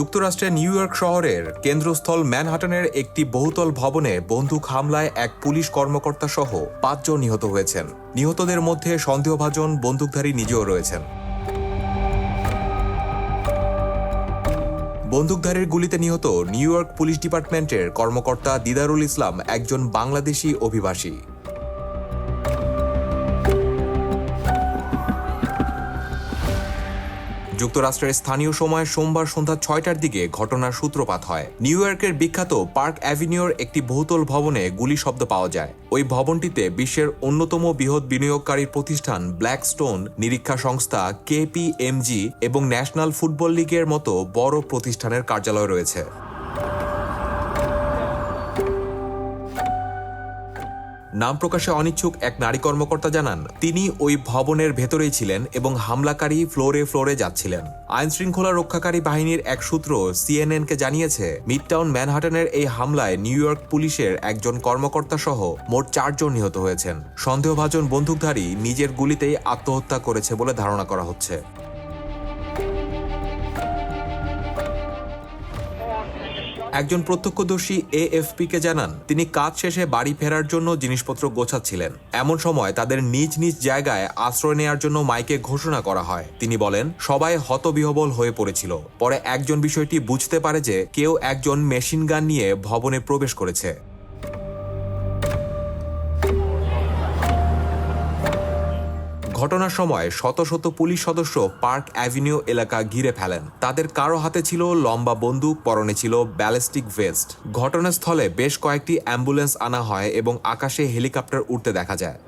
যুক্তরাষ্ট্রের new York শহরের কেন্দ্রস্থল ম্যানহাটনের একটি বহুতল ভবনে বন্দুক হামলায় এক পুলিশ কর্মকর্তা সহ পাঁচজন নিহত হয়েছেন। নিহতদের মধ্যে সন্দেহভাজন বন্দুকধারী নিজেও রয়েছেন। বন্দুকধারীর গুলিতে নিহত নিউ ইয়র্ক পুলিশ ডিপার্টমেন্টের কর্মকর্তা দিদারুল ইসলাম একজন বাংলাদেশি অভিবাসী। যুক্তরাষ্ট্রের স্থানীয় সময় সোমবার সন্ধ্যা ছয়টার দিকে ঘটনার সূত্রপাত হয়। নিউ ইয়র্কের বিখ্যাত পার্ক অ্যাভিনিউর একটি বহুতল ভবনে গুলি শব্দ পাওয়া যায়। ওই ভবনটিতে বিশ্বের অন্যতম বৃহৎ বিনিয়োগকারী প্রতিষ্ঠান ব্ল্যাক স্টোন নিরীক্ষা সংস্থা কেপিএমজি এবং ন্যাশনাল ফুটবল লিগের মতো বড় প্রতিষ্ঠানের কার্যালয় রয়েছে। নাম প্রকাশে অনিচ্ছুক এক নারী কর্মকর্তা জানান, তিনি ওই ভবনের ভেতরেই ছিলেন এবং হামলাকারী ফ্লোরে ফ্লোরে যাচ্ছিলেন। আইন শৃঙ্খলা রক্ষাকারী বাহিনীর এক সূত্র সিএনএনকে জানিয়েছে, মিডটাউন ম্যানহাটনের এই হামলায় নিউ ইয়র্ক পুলিশের একজন কর্মকর্তা সহ মোট চারজন নিহত হয়েছেন। সন্দেহভাজন বন্দুকধারী নিজের গুলিতেই আত্মহত্যা করেছে বলে ধারণা করা হচ্ছে। একজন প্রত্যক্ষদর্শী এএফপিকে জানান, তিনি কাজ শেষে বাড়ি ফেরার জন্য জিনিসপত্র গোছাচ্ছিলেন। এমন সময় তাদের নিজ নিজ জায়গায় আশ্রয় নেয়ার জন্য মাইকে ঘোষণা করা হয়। তিনি বলেন, সবাই হতবিহবল হয়ে পড়েছিল। পরে একজন বিষয়টি বুঝতে পারে যে কেউ একজন মেশিন গান নিয়ে ভবনে প্রবেশ করেছে। ঘটনার সময় শত শত পুলিশ সদস্য পার্ক অ্যাভিনিউ এলাকা ঘিরে ফেলেন। তাদের কারও হাতে ছিল লম্বা বন্দুক, পরনে ছিল ব্যালিস্টিক ভেস্ট। ঘটনাস্থলে বেশ কয়েকটি অ্যাম্বুলেন্স আনা হয় এবং আকাশে হেলিকপ্টার উঠতে দেখা যায়।